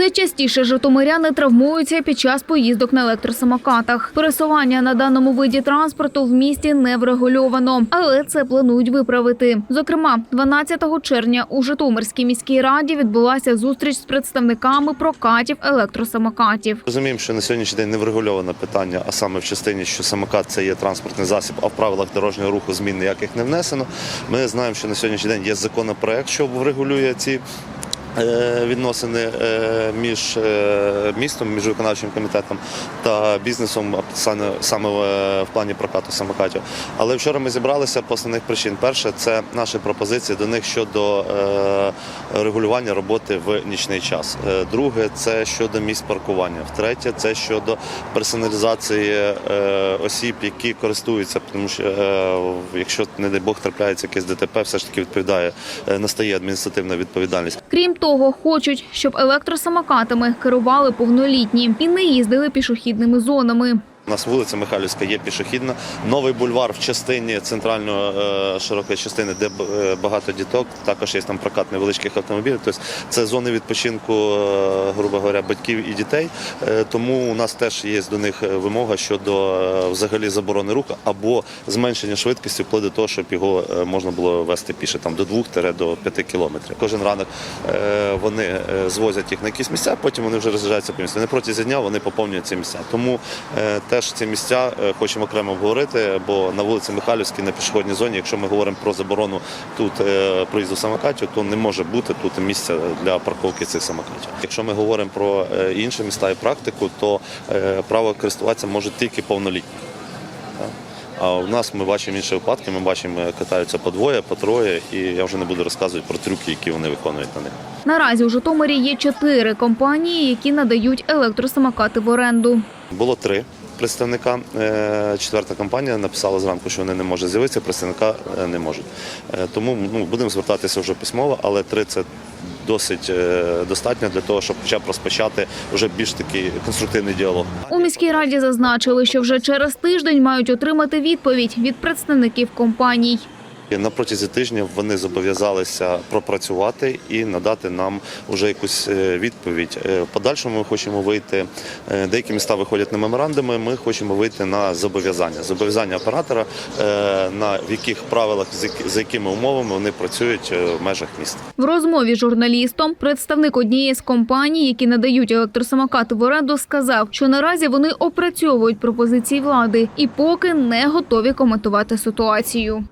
Все частіше житомиряни травмуються під час поїздок на електросамокатах. Пересування на даному виді транспорту в місті не врегульовано, але це планують виправити. Зокрема, 12 червня у Житомирській міській раді відбулася зустріч з представниками прокатів електросамокатів. Розуміємо, що на сьогоднішній день не врегульоване питання, а саме в частині, що самокат це є транспортний засіб, а в правилах дорожнього руху змін ніяких не внесено. Ми знаємо, що на сьогоднішній день є законопроект, що врегулює ці. Е, Відносини е, між е, містом, між виконавчим комітетом та бізнесом саме, в- плані прокату самокатів. Але вчора ми зібралися по основних причин. Перше, це наші пропозиції до них щодо регулювання роботи в нічний час. Друге, це щодо місць паркування. Втретє, це щодо персоналізації осіб, які користуються, тому що якщо не дай Бог трапляється якесь ДТП, все ж таки відповідає, настає адміністративна відповідальність. Крім того, хочуть, щоб електросамокатами керували повнолітні і не їздили пішохідними зонами. У нас вулиця Михайлівська є пішохідна. Новий бульвар в частині центральної е, широкої частини, де е, багато діток. Також є там прокат невеличких автомобілів. Тобто це зони відпочинку, е, грубо говоря, батьків і дітей. Тому у нас теж є до них вимога щодо взагалі заборони руху або зменшення швидкості вплоть до того, щоб його можна було вести піше там до 2 до 5 кілометрів. Кожен ранок вони звозять їх на якісь місця, потім вони вже роз'їжджаються по місту. Вони протягом дня вони поповнюють ці місця. Тому е, теж ці місця е, хочемо окремо обговорити, бо на вулиці Михайлівській на пішохідній зоні, якщо ми говоримо про заборону тут е, проїзду самокатів, то не може бути тут місця для парковки цих самокатів. Якщо ми говоримо про е, інші міста і практику, то право користуватися можуть тільки повнолітні. А у нас ми бачимо інші випадки, ми бачимо, катаються по двоє, по троє, і я вже не буду розказувати про трюки, які вони виконують на них. Наразі у Житомирі є чотири компанії, які надають електросамокати в оренду. Було три представника. Е, Четверта компанія написала зранку, що вони не можуть з'явитися, представника е, не можуть. Е, Тому ну, будемо звертатися вже письмово, але три це досить достатньо для того, щоб хоча б розпочати вже більш такий конструктивний діалог. У міській раді зазначили, що вже через тиждень мають отримати відповідь від представників компаній. І На протязі тижня вони зобов'язалися пропрацювати і надати нам вже якусь е, відповідь. Е, В подальшому ми хочемо вийти. е, Деякі міста виходять на меморандуми. Ми хочемо вийти на зобов'язання. Зобов'язання оператора, на в яких правилах з якими умовами вони працюють в межах міста. В розмові з журналістом представник однієї з компаній, які надають електросамокати в оренду, сказав, що наразі вони опрацьовують пропозиції влади і поки не готові коментувати ситуацію.